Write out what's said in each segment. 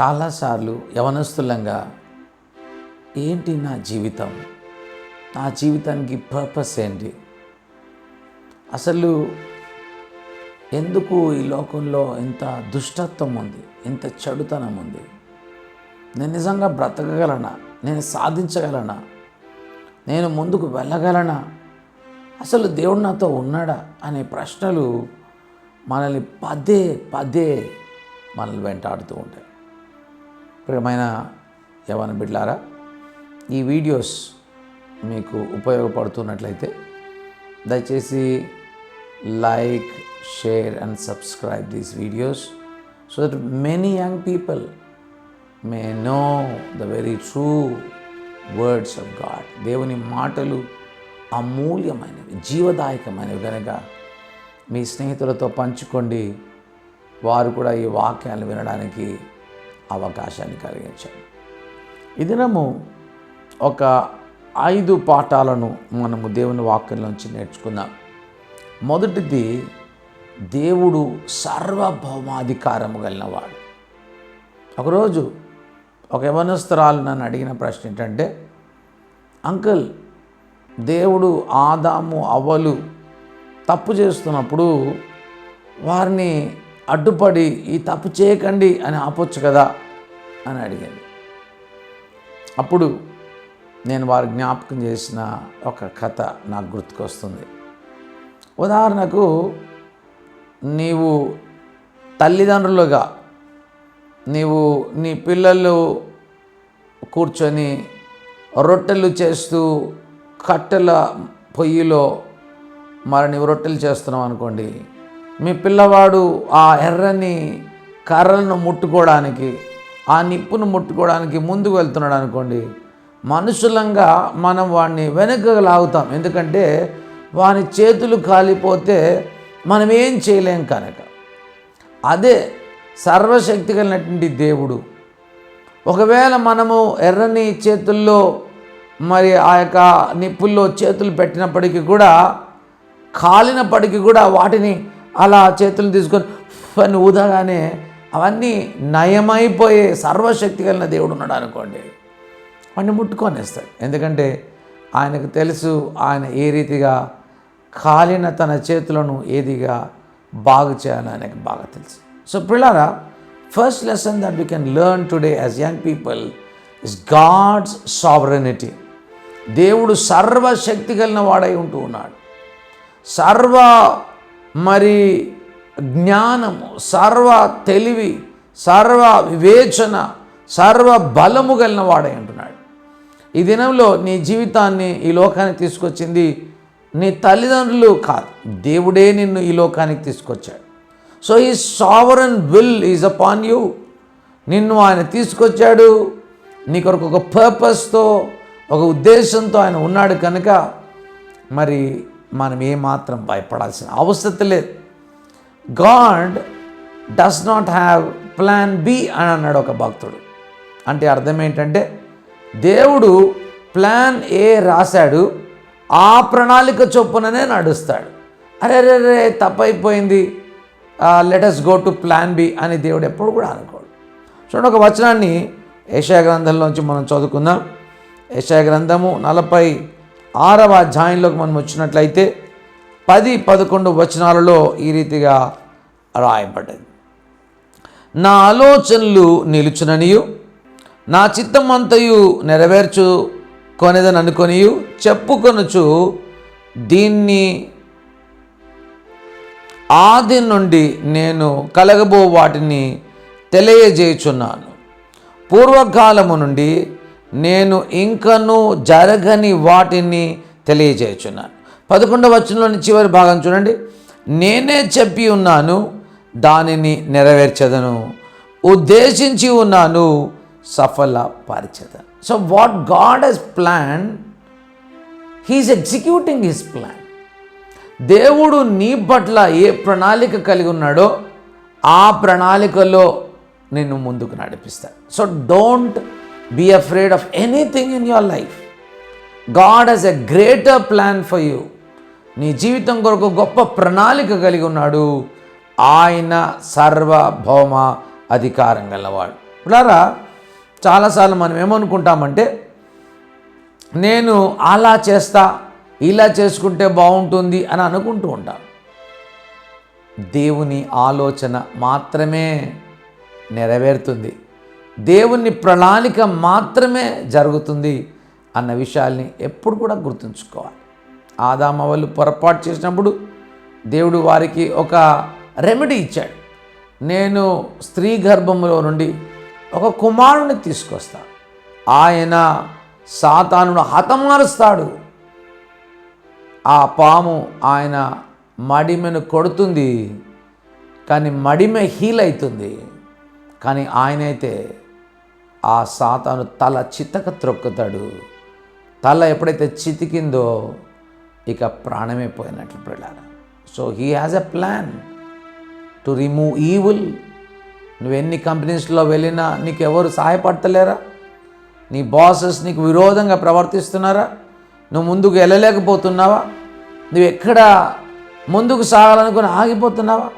చాలాసార్లు యవనస్తులంగా ఏంటి నా జీవితం? నా జీవితానికి పర్పస్ ఏంటి? అసలు ఎందుకు ఈ లోకంలో ఇంత దుష్టత్వం ఉంది? ఇంత చెడుతనం ఉంది? నేను నిజంగా బ్రతకగలనా? నేను సాధించగలనా? నేను ముందుకు వెళ్ళగలనా? అసలు దేవుడు నాతో ఉన్నాడా? అనే ప్రశ్నలు మనల్ని పదే పదే మనల్ని వెంటాడుతూ ఉంటాయి. ప్రియమైన యవన బిడ్లారా ఈ వీడియోస్ మీకు ఉపయోగపడుతున్నట్లయితే దయచేసి like share and subscribe these videos so that many young people may know the very true words of God. దేవుని మాటలు అమూల్యమైనవి జీవదాయకమైనవి. కనుక మీ స్నేహితులతో పంచుకోండి. వారు కూడా ఈ వాక్యాలను వినడానికి అవకాశాన్ని కలిగించారు ఈ దినము ఒక ఐదు పాఠాలను మనము దేవుని వాక్యంలోంచి నేర్చుకుందాం. మొదటిది దేవుడు సార్వభౌమాధికారము కలిగినవాడు ఒకరోజు ఒక యవనస్తురాలు నన్ను అడిగిన ప్రశ్న ఏంటంటే అంకుల్ దేవుడు ఆదాము అవ్వలు తప్పు చేస్తున్నప్పుడు వారిని అడ్డుపడి ఈ తప్పు చేయకండి అని ఆపొచ్చు కదా? అని అడిగింది అప్పుడు నేను వారి జ్ఞాపకం చేసిన ఒక కథ నాకు గుర్తుకొస్తుంది. ఉదాహరణకు నీవు తల్లిదండ్రులుగా నీవు నీ పిల్లలు కూర్చొని రొట్టెలు చేస్తూ కట్టెల పొయ్యిలో మరి నీవు రొట్టెలు చేస్తున్నావు అనుకోండి మీ పిల్లవాడు ఆ ఎర్రని కర్రలను ముట్టుకోవడానికి ఆ నిప్పును ముట్టుకోవడానికి ముందుకు వెళ్తున్నాడు అనుకోండి మనుషులంగా మనం వాడిని వెనక లాగుతాం. ఎందుకంటే వాని చేతులు కాలిపోతే మనం ఏం చేయలేం కనుక. అదే సర్వశక్తి కలిగినటువంటి దేవుడు. ఒకవేళ మనము ఎర్రని చేతుల్లో మరి ఆ యొక్క నిప్పుల్లో చేతులు పెట్టినప్పటికీ కూడా కాలినప్పటికీ కూడా వాటిని అలా చేతులు తీసుకొని అని ఊదగానే అవన్నీ నయమైపోయే సర్వశక్తి కలిగిన దేవుడు ఉన్నాడు అనుకోండి వాడిని ముట్టుకొనేస్తాడు. ఎందుకంటే ఆయనకు తెలుసు ఆయన ఏ రీతిగా కాలిన తన చేతులను ఏదిగా బాగు చేయాలని ఆయనకు బాగా తెలుసు. సో పిల్లారా first lesson that we can learn today as young people is God's sovereignty దేవుడు సర్వశక్తి కలిగిన వాడై ఉంటూ ఉన్నాడు. సర్వ మరి జ్ఞానము సర్వ తెలివి సర్వ వివేచన సర్వ బలము కలిగిన వాడై ఈ దినంలో నీ జీవితాన్ని ఈ లోకానికి తీసుకొచ్చింది నీ తల్లిదండ్రులు కాదు దేవుడే నిన్ను ఈ లోకానికి తీసుకొచ్చాడు. సో ఈ sovereign will is upon you నిన్ను ఆయన తీసుకొచ్చాడు. నీ కొరకు ఒక పర్పస్తో ఒక ఉద్దేశంతో ఆయన ఉన్నాడు కనుక మరి మనం ఏమాత్రం భయపడాల్సిన అవసరం లేదు. God does not have plan B అని అన్నాడు ఒక భక్తుడు. అంటే అర్థం ఏంటంటే దేవుడు ప్లాన్ ఏ రాశాడు ఆ ప్రణాళిక చొప్పుననే నడుస్తాడు. అరే అరే అరే తప్పైపోయింది. Let us go to plan B అని దేవుడు ఎప్పుడు కూడా అనుకోడు. చూడండి ఒక వచనాన్ని ఏషయా గ్రంథంలోంచి మనం చదువుకుందాం. ఏషయా గ్రంథము నలభై ఆరవ అధ్యాయంలోకి మనం వచ్చినట్లయితే పది పదకొండు వచనాలలో ఈ రీతిగా రాయబడ్డది నా ఆలోచనలు నిలుచుననియు నా చిత్తమంతయు నెరవేర్చు కొనేదని అనుకొనియు చెప్పుకొనుచు దీన్ని ఆది నుండి నేను కలగబో వాటిని తెలియజేయుచున్నాను. పూర్వకాలము నుండి నేను ఇంకను జరగని వాటిని తెలియజేయుచున్నాను. పదకొండవ వచనంలోని చివరి భాగం చూడండి. నేనే చెప్పి ఉన్నాను దానిని నెరవేర్చదను. ఉద్దేశించి ఉన్నాను సఫల పరిచదను so what God has plan he is executing his plan దేవుడు నీ పట్ల ఏ ప్రణాళిక కలిగి ఉన్నాడో ఆ ప్రణాళికలో నిన్ను ముందుకు నడిపిస్తాడు. So don't be afraid of anything in your life God has a greater plan for you నీ జీవితం కొరకు గొప్ప ప్రణాళిక కలిగి ఉన్నాడు. ఆయన సర్వభౌమ అధికారం గలవాడు. ఇలారా చాలాసార్లు మనం ఏమనుకుంటామంటే నేను అలా చేస్తా ఇలా చేసుకుంటే బాగుంటుంది అని అనుకుంటూ ఉంటాను దేవుని ఆలోచన మాత్రమే నెరవేరుతుంది. దేవుని ప్రణాళిక మాత్రమే జరుగుతుంది అన్న విషయాల్ని ఎప్పుడు కూడా గుర్తుంచుకోవాలి. ఆదామ వాళ్ళు పొరపాటు చేసినప్పుడు దేవుడు వారికి ఒక రెమెడీ ఇచ్చాడు. నేను స్త్రీ గర్భంలో నుండి ఒక కుమారుని తీసుకొస్తా. ఆయన సాతానుడు హతమారుస్తాడు. ఆ పాము ఆయన మడిమెను కొడుతుంది కానీ మడిమె హీల్ అవుతుంది కానీ ఆయనైతే ఆ సాతాను తల చితక త్రొక్కుతాడు. తల ఎప్పుడైతే చితికిందో ఇక ప్రాణమే పోయినట్లు పిల్లాడ so he has a plan to remove evil నువ్వు ఎన్ని కంపెనీస్లో వెళ్ళినా నీకు ఎవరు సహాయపడతలేరా? నీ బాసెస్ నీకు విరోధంగా ప్రవర్తిస్తున్నారా? నువ్వు ముందుకు వెళ్ళలేకపోతున్నావా? నువ్వు ఎక్కడ ముందుకు సాగాలనుకుని ఆగిపోతున్నావా?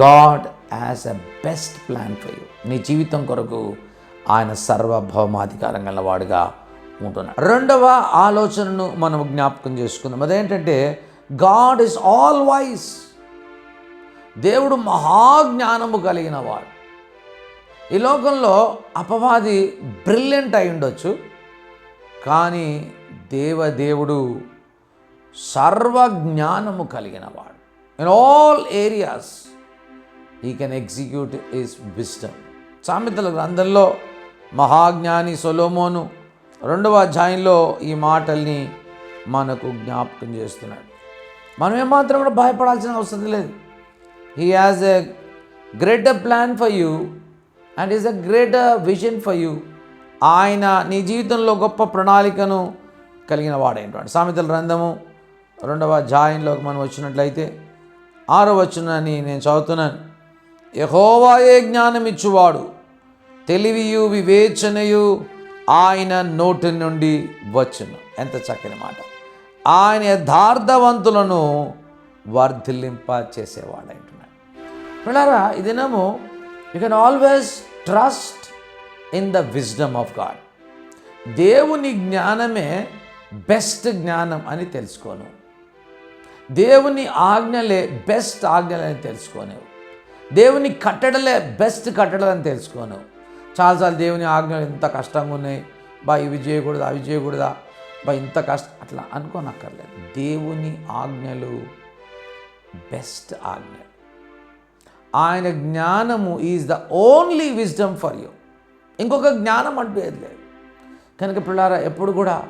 God has a best plan for you నీ జీవితం కొరకు ఆయన సర్వభౌమాధికారం గలవాడుగా ఉంటున్నాడు. రెండవ ఆలోచనను మనం జ్ఞాపకం చేసుకుందాం. అదేంటంటే గాడ్ ఇస్ ఆల్ వైస్ దేవుడు మహాజ్ఞానము కలిగిన వాడు ఈ లోకంలో అపవాది బ్రిలియంట్ అయి ఉండొచ్చు. కానీ దేవదేవుడు సర్వజ్ఞానము కలిగిన వాడు in all areas he can execute his wisdom సామెతల గ్రంథంలో మహాజ్ఞాని సొలోమోను రెండవ అధ్యాయంలో ఈ మాటల్ని మనకు జ్ఞాపకం చేస్తున్నాడు. మనం ఏమాత్రం కూడా భయపడాల్సిన అవసరం లేదు. He has a greater plan for you and is a greater vision for you ఆయన నీ జీవితంలో గొప్ప ప్రణాళికను కలిగిన వాడైనటువంటి సామెతల గ్రంథము రెండవ అధ్యాయంలోకి మనం వచ్చినట్లయితే ఆరో వచ్చునని నేను చదువుతున్నాను. యహోవాయే జ్ఞానం ఇచ్చువాడు తెలివియు వివేచనయు ఆయన నోటి నుండి వచ్చును. ఎంత చక్కని మాట. ఆయన యథార్థవంతులను వర్ధిల్లింప చేసేవాడు అంటున్నాడు. పిల్లరా ఈ దినము you can always trust in the wisdom of God దేవుని జ్ఞానమే బెస్ట్ జ్ఞానం అని తెలుసుకోను. దేవుని ఆజ్ఞలే బెస్ట్ ఆజ్ఞలని తెలుసుకోను. దేవుని కట్టడలే బెస్ట్ కట్టడలని తెలుసుకోను. చాలాసార్లు దేవుని ఆజ్ఞలు ఇంత కష్టంగా ఉన్నాయి. బా ఇవి చేయకూడదా? అవి చేయకూడదా? బా ఇంత కష్టం అట్లా అనుకోనక్కర్లేదు. దేవుని ఆజ్ఞలు బెస్ట్ ఆజ్ఞలు ఆయన జ్ఞానము is the only wisdom for you. ఇంకొక జ్ఞానం అంటూ ఏది లేదు. కనుక పిల్లారా ఎప్పుడు కూడా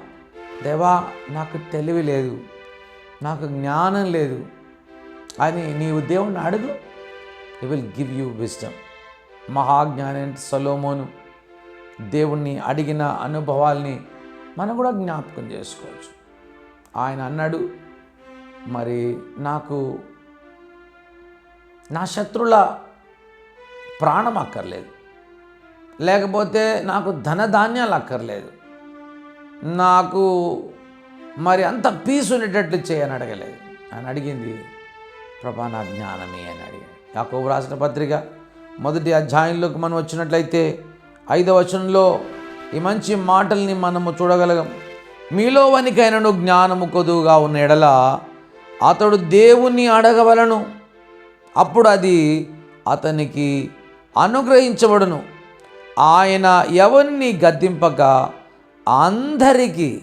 దేవా నాకు తెలివి లేదు. నాకు జ్ఞానం లేదు. అని నీవు దేవుణ్ణి అడుగు. ఈ విల్ గివ్ యూ విజ్డమ్ మహాజ్ఞాని సలోమోను దేవుణ్ణి అడిగిన అనుభవాల్ని మనం కూడా జ్ఞాపకం చేసుకోవచ్చు. ఆయన అన్నాడు మరి నాకు నా శత్రుల ప్రాణం అక్కర్లేదు. లేకపోతే నాకు ధనధాన్యాలు అక్కర్లేదు. నాకు మరి అంత పీస్ ఉండేటట్లు చేయని అడగలేదు. ఆయన అడిగింది ప్రభా నా జ్ఞానమే అని అడిగాడు. యాకోబు రాసిన పత్రిక మొదటి అధ్యాయంలోకి మనం వచ్చినట్లయితే ఐదవ వచనంలో ఈ మంచి మాటల్ని మనము చూడగలగం. మీలో వనికైనను జ్ఞానము కొదువుగా ఉన్న ఎడల అతడు దేవుణ్ణి అడగవలను. అప్పుడు అది అతనికి అనుగ్రహించబడును. ఆయన ఎవరిని గద్దింపక అందరికీ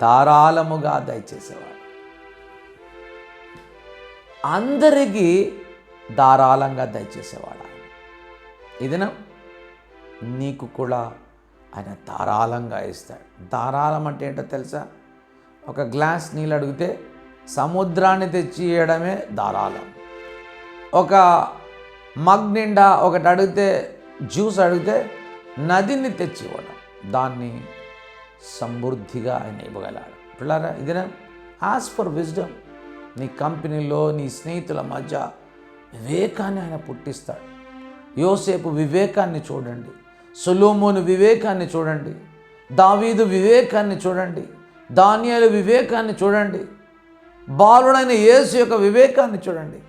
ధారాళముగా దయచేసేవాడు. అందరికీ ధారాళంగా దయచేసేవాడు. ఆయన ఇదిన నీకు కూడా ఆయన ధారాళంగా ఇస్తాడు. ధారాళం అంటే ఏంటో తెలుసా? ఒక గ్లాస్ నీళ్ళు అడిగితే సముద్రాన్ని తెచ్చి ఇవ్వడమే ధారాళం. ఒక మగ్ నిండా ఒకటి అడిగితే జ్యూస్ అడిగితే నదిని తెచ్చి ఇవ్వడం. దాన్ని సమృద్ధిగా ఆయన ఇవ్వగలడు. పిల్లరా ఇదేనా? ఆస్ ఫర్ విజ్డమ్ నీ కంపెనీలో నీ స్నేహితుల మధ్య వివేకాన్ని ఆయన పుట్టిస్తాడు. యోసేపు వివేకాన్ని చూడండి సులోమోను వివేకాన్ని చూడండి దావీదు వివేకాన్ని చూడండి ధాన్యాల వివేకాన్ని చూడండి బాలుడైన యేసు యొక్క వివేకాన్ని చూడండి.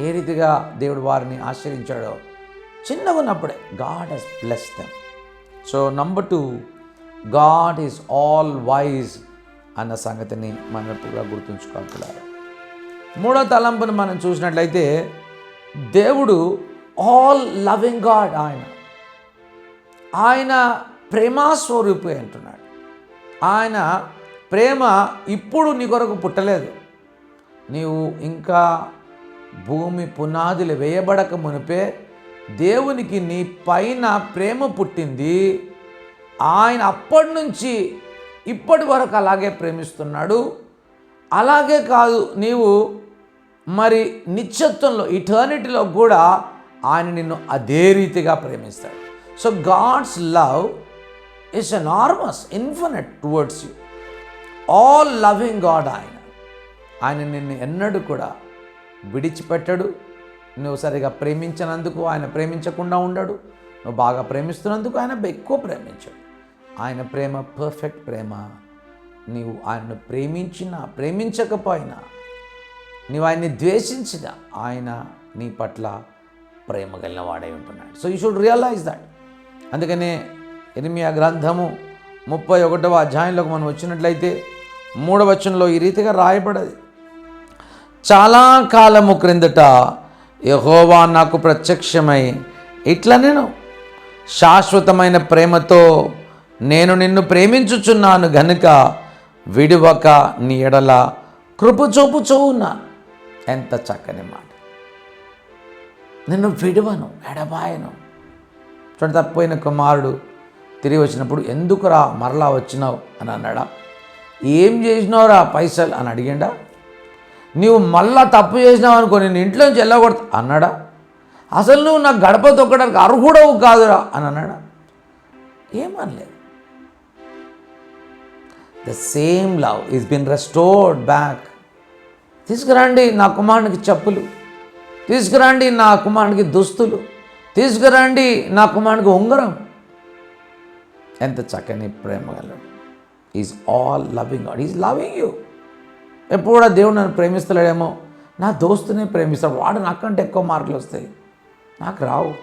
ఏ రీతిగా దేవుడు వారిని ఆశ్రయించాడో చిన్నగా ఉన్నప్పుడే God has bless them so number two God is all wise అన్న సంగతిని మనం ఎప్పుడుగా గుర్తుంచుకోగలరు మూడో తలంపును మనం చూసినట్లయితే దేవుడు ఆల్ లవింగ్ గాడ్ ఆయన. ఆయన ప్రేమాస్వరూపి అంటున్నాడు. ఆయన ప్రేమ ఇప్పుడు నీ కొరకు పుట్టలేదు. నీవు ఇంకా భూమి పునాదులు వేయబడక మునిపే దేవునికి నీ పైన ప్రేమ పుట్టింది. ఆయన అప్పటి నుంచి ఇప్పటి వరకు అలాగే ప్రేమిస్తున్నాడు. అలాగే కాదు నీవు మరి నిత్యత్వంలో ఇటర్నిటీలో కూడా ఆయన నిన్ను అదే రీతిగా ప్రేమిస్తాడు. So God's love is enormous infinite towards you all loving God ఆయన. ఆయన నిన్ను ఎన్నడూ కూడా విడిచిపెట్టడు. నువ్వు సరిగా ప్రేమించినందుకు ఆయన ప్రేమించకుండా ఉండడు. నువ్వు బాగా ప్రేమిస్తున్నందుకు ఆయన ఎక్కువ ప్రేమించాడు. ఆయన ప్రేమ పర్ఫెక్ట్ ప్రేమ. నీవు ఆయనను ప్రేమించినా ప్రేమించకపోయినా నీవు ఆయన్ని ద్వేషించిన ఆయన నీ పట్ల ప్రేమ కలిగిన వాడై ఉంటున్నాడు. So you should realize that అందుకనే ఎనిమియా గ్రంథము ముప్పై ఒకటవ అధ్యాయంలోకి మనం వచ్చినట్లయితే మూడవచనంలో ఈ రీతిగా రాయబడది. చాలా కాలము క్రిందట యహోవా నాకు ప్రత్యక్షమై ఇట్లా నేను శాశ్వతమైన ప్రేమతో నేను నిన్ను ప్రేమించుచున్నాను గనుక విడివక నీ ఎడల కృప చూపుచూ ఉన్నాను ఎంత చక్కని మాట. నిన్ను విడవను ఎడబాయను. చూడండి తప్పిపోయిన కుమారుడు తిరిగి వచ్చినప్పుడు ఎందుకురా మరలా వచ్చినావు అని అన్నాడా? ఏం చేసినావురా పైసలు అని అడిగిండా? నీవు మళ్ళా తప్పు చేసినావు అనుకో నేను ఇంట్లోంచి వెళ్ళకూడదు అన్నాడా? అసలు నువ్వు నాకు గడప తొక్కడానికి అర్హుడవు కాదురా అని అన్నాడా? ఏమనలేదు the same love is been restored back తీసుకురండి నా కుమారునికి చెప్పులు. తీసుకురండి నా కుమారునికి దుస్తులు. తీసుకురండి నా కుమారునికి ఉంగరం. ఎంత చక్కని ప్రేమ గలడు is all loving God is loving you ఎప్పుడు కూడా దేవుడు నన్ను ప్రేమిస్తలేడేమో. నా దోస్తునే ప్రేమిస్తాడు. వాడు నాకంటే ఎక్కువ మార్కులు వస్తాయి. నాకు రావు.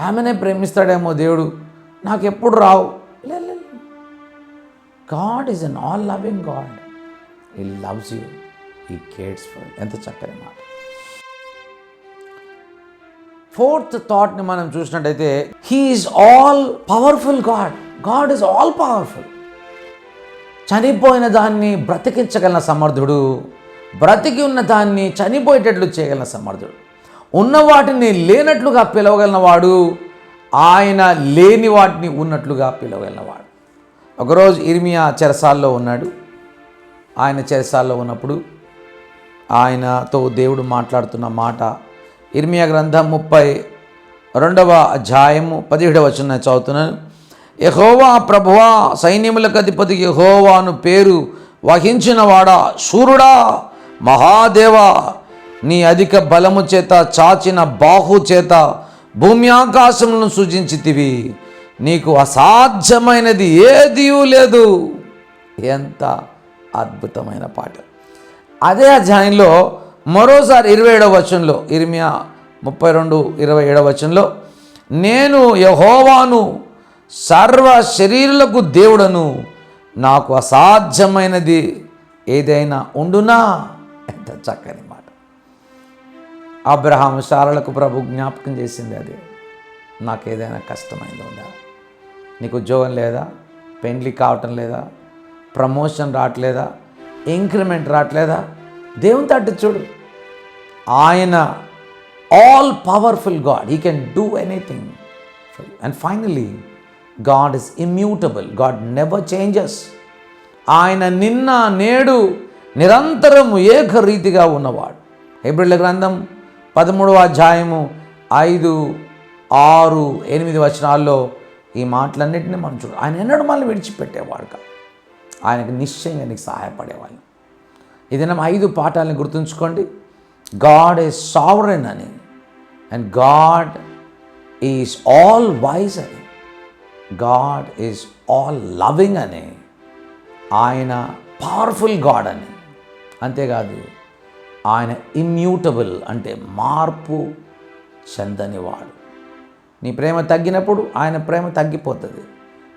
ఆమెనే ప్రేమిస్తాడేమో దేవుడు. నాకు ఎప్పుడు రావు. God is an all loving God he loves you he cares for ఎంత చక్కని మాట. ఫోర్త్ థాట్ని మనం చూసినట్టయితే he is all powerful God God is all powerful చనిపోయిన దాన్ని బ్రతికించగల సమర్థుడు బ్రతికి ఉన్న దాన్ని చనిపోయేటట్లు చేయగలిగిన సమర్థుడు. ఉన్న వాటిని లేనట్లుగా పిలవగలిగిన వాడు ఆయన లేని వాటిని ఉన్నట్లుగా పిలవగలిగిన వాడు. ఒకరోజు ఇర్మియా చెరసాల్లో ఉన్నాడు. ఆయన చెరసాల్లో ఉన్నప్పుడు ఆయనతో దేవుడు మాట్లాడుతున్న మాట ఇర్మియా గ్రంథం ముప్పై రెండవ అధ్యాయము పదిహేడవ వచ్చిన చదువుతున్నాను. యహోవా ప్రభువా సైన్యములకు అధిపతి యహోవాను పేరు వహించినవాడా? సూర్యుడా శూరుడా మహాదేవా నీ అధిక బలము చేత చాచిన బాహు చేత భూమి ఆకాశములను సూచించితివి నీకు అసాధ్యమైనది ఏదీ లేదు. ఎంత అద్భుతమైన పాట అదే అధ్యాయంలో మరోసారి ఇరవై ఏడవ వచనంలో ఇరిమియా ముప్పై రెండు ఇరవై ఏడవ వచనంలో నేను యహోవాను సర్వ శరీరులకు దేవుడను నాకు అసాధ్యమైనది ఏదైనా ఉండునా? ఎంత చక్కని మాట. అబ్రహాం శారలకు ప్రభు జ్ఞాపకం చేసింది అది. నాకు ఏదైనా కష్టమైంది ఉందా? నీకు ఉద్యోగం లేదా? పెండ్లి కావటం లేదా? ప్రమోషన్ రావట్లేదా? ఇంక్రిమెంట్ రావట్లేదా? దేవుని తట్టు చూడు. ఆయన all powerful God he can do anything and finally God is immutable God never changes ఆయన నిన్న నేడు నిరంతరము ఏకరీతిగా ఉన్నవాడు. హెబ్రిల్ గ్రంథం పదమూడవ అధ్యాయము ఐదు ఆరు ఎనిమిది వచనాల్లో ఈ మాటలన్నింటినీ మనం చూడాలి ఆయన ఎన్నడూ మళ్ళీ విడిచిపెట్టేవాడు కాదు. ఆయనకు నిశ్చయంగా నీకు సహాయపడేవాళ్ళు. ఇది మనం ఐదు పాఠాలను గుర్తుంచుకోండి. గాడ్ ఈజ్ సావరన్ అని. And God is all wise అని. గాడ్ ఈజ్ ఆల్ లవింగ్ అని. ఆయన పవర్ఫుల్ గాడ్ అని. అంతేకాదు ఆయన ఇమ్యూటబుల్ అంటే మార్పు చెందనివాడు. నీ ప్రేమ తగ్గినప్పుడు ఆయన ప్రేమ తగ్గిపోతుంది.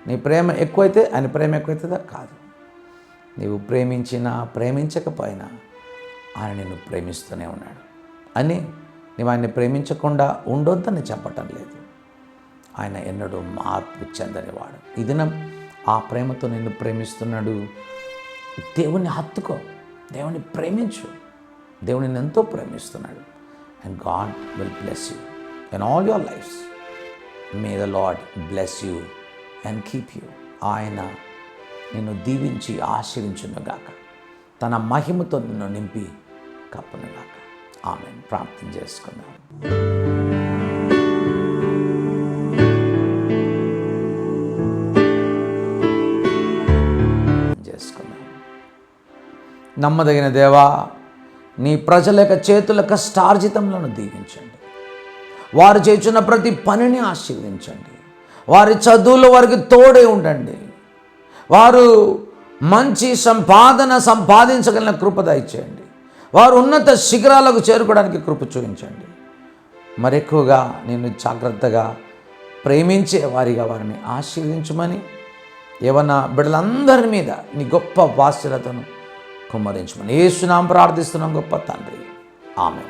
నీ ప్రేమ ఎక్కువైతే ఆయన ప్రేమ ఎక్కువైతుందా? కాదు. నీవు ప్రేమించినా ప్రేమించకపోయినా ఆయన నిన్ను ప్రేమిస్తూనే ఉన్నాడు. అని నీవు ఆయన్ని ప్రేమించకుండా ఉండొద్దని చెప్పటం లేదు. ఆయన ఎన్నడూ మార్పు చెందనివాడు. ఈ దినం ఆ ప్రేమతో నిన్ను ప్రేమిస్తున్నాడు. దేవుణ్ణి హత్తుకో. దేవుని ప్రేమించు. దేవుని ఎంతో ప్రేమిస్తున్నాడు. And God will bless you in all your lives may the Lord bless you and keep you ఆయన నిన్ను దీవించి ఆశ్రయించునుగాక తన మహిమతో నిన్ను నింపి కప్పునుగాక. ఆమె ప్రార్థన చేసుకుందాం. చేసుకుందాం. నమ్మదగిన దేవా నీ ప్రజల యొక్క చేతుల కష్టార్జితములను దీవించండి. వారు చేస్తున్న ప్రతి పనిని ఆశీర్వదించండి వారి చదువులో వారికి తోడే ఉండండి. వారు మంచి సంపాదన సంపాదించగలిగిన కృప దయచేయండి. వారు ఉన్నత శిఖరాలకు చేరుకోవడానికి కృప చూపించండి. మరెక్కువగా నేను జాగ్రత్తగా ప్రేమించే వారిగా వారిని ఆశీర్వించమని ఏమన్నా బిడ్డలందరి మీద నీ గొప్ప వాసులతను కుమ్మరించమని. ఏసునాం ప్రార్థిస్తున్నాం గొప్ప తండ్రి. ఆమె